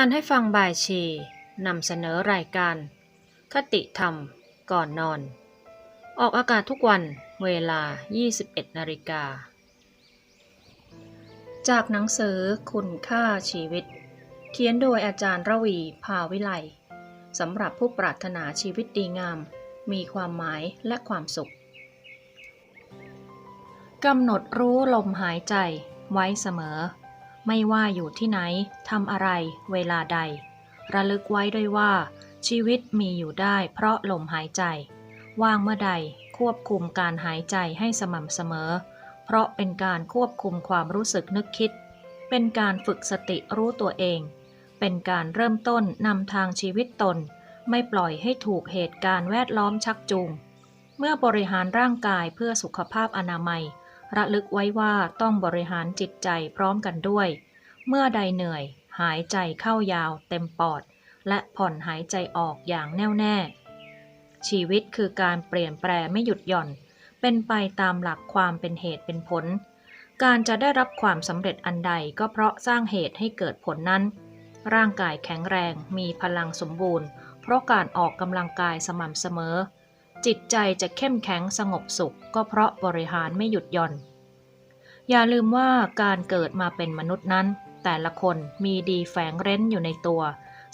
อ่านให้ฟังบายชีนำเสนอรายการ คติธรรม ก่อนนอน ออกอากาศทุกวันเวลา 21 นาฬิกา จากหนังสือคุณค่าชีวิต เขียนโดยอาจารย์ระวีภาวิไลสำหรับผู้ปรารถนาชีวิตดีงาม มีความหมายและความสุขกำหนดรู้ลมหายใจไว้เสมอ ไม่ว่าอยู่ที่ไหนทำอะไร เวลาใด ระลึกไว้ด้วยว่า ชีวิตมีอยู่ได้เพราะลมหายใจ ว่างเมื่อใดควบคุมการหายใจให้สม่ำเสมอ เพราะเป็นการควบคุมความรู้สึกนึกคิด เป็นการฝึกสติรู้ตัวเอง เป็นการเริ่มต้นนำทางชีวิตตน ไม่ปล่อยให้ถูกเหตุการณ์แวดล้อมชักจูง เมื่อบริหารร่างกายเพื่อสุขภาพอนามัย ระลึกไว้ว่าต้องบริหารจิตใจพร้อมกันด้วย เมื่อใดเหนื่อย หายใจเข้ายาวเต็มปอด และผ่อนหายใจออกอย่างแน่วแน่ ชีวิตคือการเปลี่ยนแปลไม่หยุดหย่อน เป็นไปตามหลักความเป็นเหตุเป็นผล การจะได้รับความสำเร็จอันใดก็เพราะสร้างเหตุให้เกิดผลนั้น ร่างกายแข็งแรงมีพลังสมบูรณ์ เพราะการออกกำลังกายสม่ำเสมอ จิตใจจะเข้มแข็งสงบสุข ก็เพราะบริหารไม่หยุดหย่อนอย่าลืมว่าการเกิดมาเป็นมนุษย์นั้น แต่ละคนมีดีแฝงเร้นอยู่ในตัว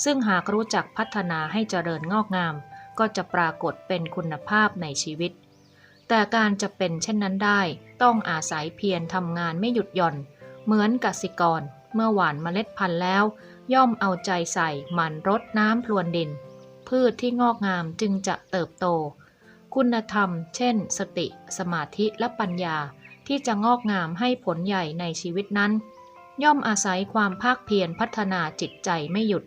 ซึ่งหากรู้จักพัฒนาให้เจริญงอกงาม ก็จะปรากฏเป็นคุณภาพในชีวิต แต่การจะเป็นเช่นนั้นได้ ต้องอาศัยเพียรทำงานไม่หยุดหย่อน เหมือนกสิกร เมื่อหว่านเมล็ดพันธุ์แล้ว ย่อมเอาใจใส่หมั่นรดน้ำพรวนดิน พืชที่งอกงามจึงจะเติบโต คุณธรรม เช่น สติ สมาธิและปัญญาที่จะงอกงามให้ผลใหญ่ในชีวิตนั้น ย่อมอาศัยความภาคเพียรพัฒนาจิตใจไม่หยุด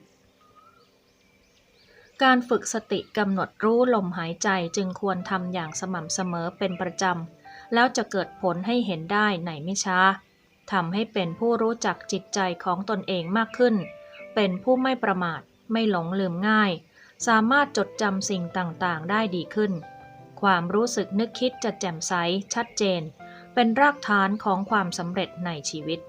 การฝึกสติกำหนดรู้ลมหายใจจึงควรทำอย่างสม่ำเสมอเป็นประจำ แล้วจะเกิดผลให้เห็นได้ในไม่ช้าทำให้เป็นผู้รู้จักจิตใจของตนเองมากขึ้น เป็นผู้ไม่ประมาท ไม่หลงลืมง่าย สามารถจดจำสิ่งต่างๆ ได้ดีขึ้น ความรู้สึกนึกคิดจะแจ่มใสชัดเจน เป็นรากฐานของความสำเร็จในชีวิต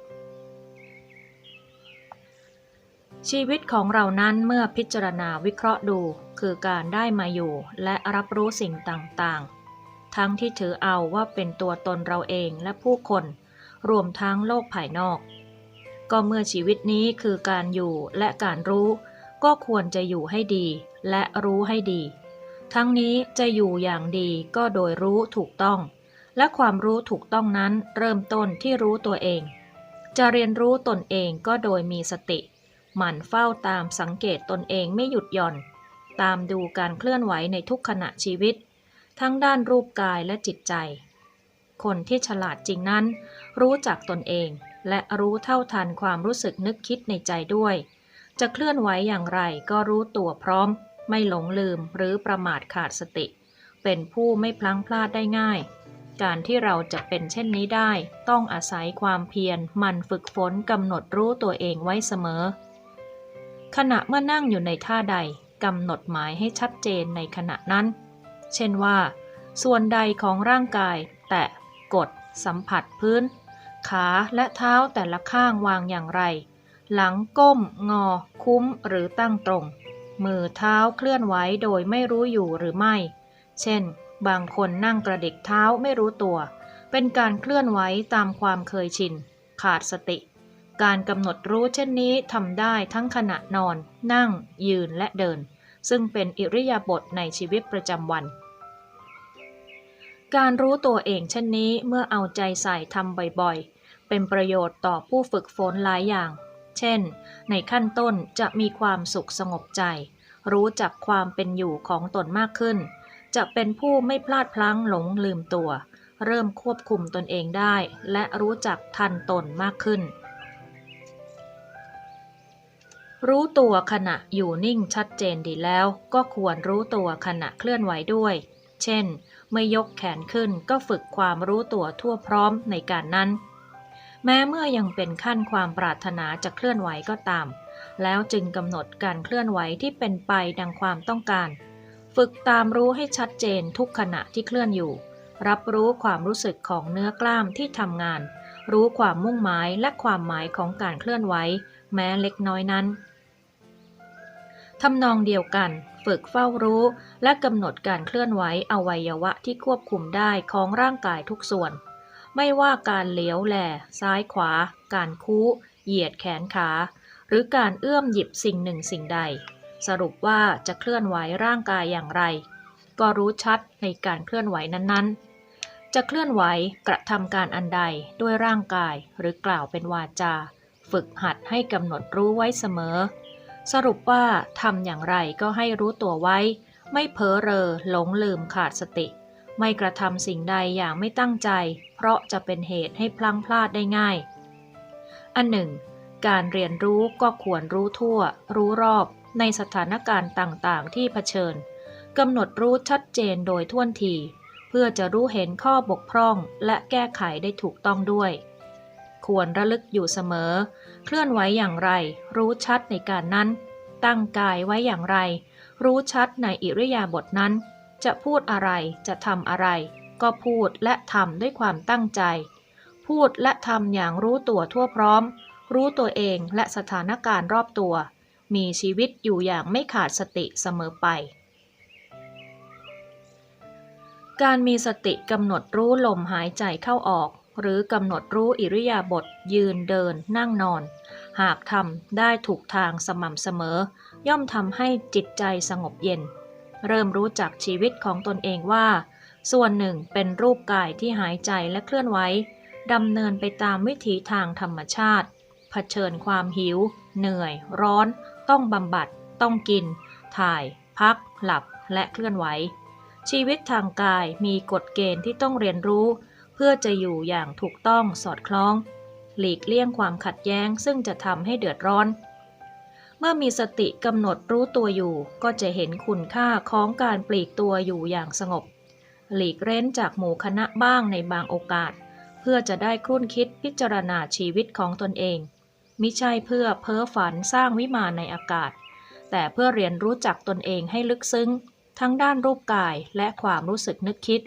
ชีวิตของเรานั้นเมื่อพิจารณาวิเคราะห์ดู คือการได้มาอยู่และรับรู้สิ่งต่างๆ ทั้งที่ถือเอาว่าเป็นตัวตนเราเองและผู้คน รวมทั้งโลกภายนอก ก็เมื่อชีวิตนี้คือการอยู่และการรู้ ก็ควรจะอยู่ให้ดีและรู้ให้ดี ทั้งนี้จะอยู่อย่างดีก็โดยรู้ถูกต้อง และความรู้ถูกต้องนั้นเริ่มต้นที่รู้ตัวเอง จะเรียนรู้ตนเองก็โดยมีสติ หมั่นเฝ้าตามสังเกตตนเองไม่หยุดหย่อน ตามดูการเคลื่อนไหวในทุกขณะชีวิต ทั้งด้านรูปกายและจิตใจ คนที่ฉลาดจริงนั้น รู้จักตนเอง และรู้เท่าทันความรู้สึกนึกคิดในใจด้วย จะเคลื่อนไหวอย่างไรก็รู้ตัวพร้อม ไม่หลงลืมหรือประมาทขาดสติ เป็นผู้ไม่พลั้งพลาดได้ง่ายการที่เราจะเป็นเช่นนี้ได้ ต้องอาศัยความเพียรหมันฝึกฝนกำหนดรู้ตัวเองไว้เสมอ ขณะเมื่อนั่งอยู่ในท่าใดกำหนดหมายให้ชัดเจนในขณะนั้น เช่นว่า ส่วนใดของร่างกาย แตะ กด สัมผัสพื้น ขาและเท้าแต่ละข้างวางอย่างไร หลังก้ม งอ คุ้มหรือตั้งตรง มือเท้าเคลื่อนไหวโดยไม่รู้อยู่หรือไม่ เช่น บางคนนั่งกระดิกเท้าไม่รู้ตัว เป็นการเคลื่อนไหวตามความเคยชิน ขาดสติ การกำหนดรู้เช่นนี้ทำได้ทั้งขณะนอน นั่ง ยืนและเดิน ซึ่งเป็นอิริยาบถในชีวิตประจำวัน การรู้ตัวเองเช่นนี้เมื่อเอาใจใส่ทำบ่อยๆ เป็นประโยชน์ต่อผู้ฝึกฝนหลายอย่าง เช่น ในขั้นต้นจะมีความสุขสงบใจ รู้จักความเป็นอยู่ของตนมากขึ้น จะเป็นผู้ไม่พลาดพลั้งหลงลืมตัว เริ่มควบคุมตนเองได้ และรู้จักทันตนมากขึ้น รู้ตัวขณะอยู่นิ่งชัดเจนดีแล้ว ก็ควรรู้ตัวขณะเคลื่อนไหวด้วย เช่น เมื่อยกแขนขึ้นก็ฝึกความรู้ตัวทั่วพร้อมในการนั้น แม้เมื่อยังเป็นขั้นความปรารถนาจะเคลื่อนไหวก็ตาม แล้วจึงกำหนดการเคลื่อนไหวที่เป็นไปดังความต้องการ ฝึกตามรู้ให้ชัดเจนทุกขณะที่เคลื่อนอยู่ รับรู้ความรู้สึกของเนื้อกล้ามที่ทำงาน รู้ความมุ่งหมายและความหมายของการเคลื่อนไหวแม้เล็กน้อยนั้นทำนองเดียวกัน ฝึกเฝ้ารู้และกำหนดการเคลื่อนไหวอวัยวะที่ควบคุมได้ของร่างกายทุกส่วน ไม่ว่าการเลี้ยวแหลซ้ายขวา การคู้ เหยียดแขนขา หรือการเอื้อมหยิบสิ่งหนึ่งสิ่งใด สรุปว่าจะเคลื่อนไหวร่างกายอย่างไร ก็รู้ชัดในการเคลื่อนไหวนั้นๆ จะเคลื่อนไหวกระทำการอันใดด้วยร่างกายหรือกล่าวเป็นวาจา ฝึกหัดให้กำหนดรู้ไว้เสมอ สรุปว่าทำอย่างไรก็ให้รู้ตัวไว้ ไม่เพ้อเรอหลงลืมขาดสติ ไม่กระทำสิ่งใดอย่างไม่ตั้งใจ เพราะจะเป็นเหตุให้พลั้งพลาดได้ง่าย อันหนึ่ง การเรียนรู้ก็ควรรู้ทั่ว รู้รอบในสถานการณ์ต่างๆ ที่เผชิญกำหนดรู้ชัดเจนโดยท่วนที เพื่อจะรู้เห็นข้อบกพร่องและแก้ไขได้ถูกต้องด้วย ควรระลึกอยู่เสมอ เคลื่อนไหวอย่างไร รู้ชัดในการนั้น ตั้งกายไว้อย่างไร รู้ชัดในอิริยาบถนั้น จะพูดอะไรจะทำอะไร ก็พูดและทำด้วยความตั้งใจ พูดและทำอย่างรู้ตัวทั่วพร้อม รู้ตัวเองและสถานการณ์รอบตัว มีชีวิตอยู่อย่างไม่ขาดสติเสมอไป การมีสติกำหนดรู้ลมหายใจเข้าออก หรือกำหนดรู้อิริยาบถยืนเดินนั่งนอน หากทำได้ถูกทางสม่ำเสมอ ย่อมทำให้จิตใจสงบเย็น เริ่มรู้จักชีวิตของตนเองว่า ส่วนหนึ่งเป็นรูปกายที่หายใจและเคลื่อนไหวดำเนินไปตามวิถีทางธรรมชาติ เผชิญความหิว เหนื่อย ร้อน ต้องบำบัด ต้องกิน ถ่าย พัก หลับ และเคลื่อนไหว ชีวิตทางกายมีกฎเกณฑ์ที่ต้องเรียนรู้ เพื่อจะอยู่อย่างถูกต้องสอดคล้อง หลีกเลี่ยงความขัดแย้งซึ่งจะทำให้เดือดร้อน เมื่อมีสติกำหนดรู้ตัวอยู่ ก็จะเห็นคุณค่าของการปลีกตัวอยู่อย่างสงบ หลีกเร้นจากหมู่คณะบ้างในบางโอกาส เพื่อจะได้ครุ่นคิดพิจารณาชีวิตของตนเองมิใช่เพื่อเพ้อฝันสร้างวิมานในอากาศ แต่เพื่อเรียนรู้จักตนเองให้ลึกซึ้ง ทั้งด้านรูปกายและความรู้สึกนึกคิด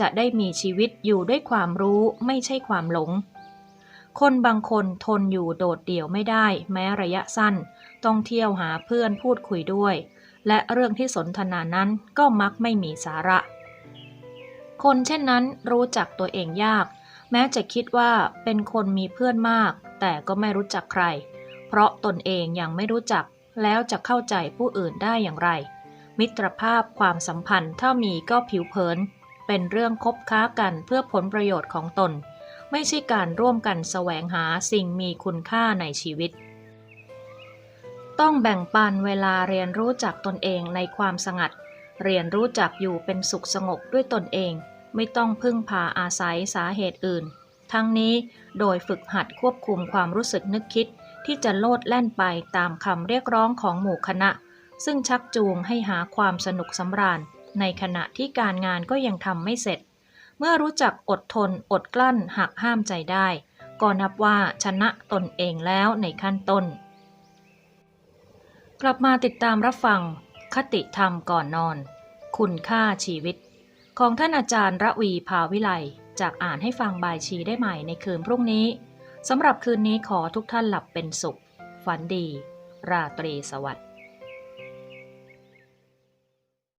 จะได้มีชีวิตอยู่ด้วยความรู้ไม่ใช่ความหลง คนบางคนทนอยู่โดดเดี่ยวไม่ได้ แม้ระยะสั้น ต้องเที่ยวหาเพื่อนพูดคุยด้วย และเรื่องที่สนทนานั้นก็มักไม่มีสาระ คนเช่นนั้นรู้จักตัวเองยาก แม้จะคิดว่าเป็นคนมีเพื่อนมาก แต่ก็ไม่รู้จักใคร เพราะตนเองยังไม่รู้จักแล้วจะเข้าใจผู้อื่นได้อย่างไร มิตรภาพความสัมพันธ์ถ้ามีก็ผิวเผิน เป็นเรื่องคบค้ากันเพื่อผลประโยชน์ของตน ไม่ใช่การร่วมกันแสวงหาสิ่งมีคุณค่าในชีวิต ต้องแบ่งปันเวลาเรียนรู้จักตนเองในความสงัด เรียนรู้จักอยู่เป็นสุขสงบด้วยตนเอง ไม่ต้องพึ่งพาอาศัยสาเหตุอื่น ทั้งนี้โดยฝึกหัดควบคุมความรู้สึกนึกคิดที่จะโลดแล่นไปตามคำเรียกร้องของหมู่คณะ ซึ่งชักจูงให้หาความสนุกสำราญ ในขณะที่การงานก็ยังทำไม่เสร็จ เมื่อรู้จักอดทน อดกลั้นหักห้ามใจได้ ก็นับว่าชนะตนเองแล้วในขั้นต้น กลับมาติดตามรับฟัง คติธรรมก่อนนอน คุณค่าชีวิต ของท่านอาจารย์ระวีภาวิไลจากอ่านให้ฟังบายชีได้ใหม่ในคืนพรุ่งนี้สำหรับคืนนี้ขอทุกท่านหลับเป็นสุข ฝันดี ราตรีสวัสดิ์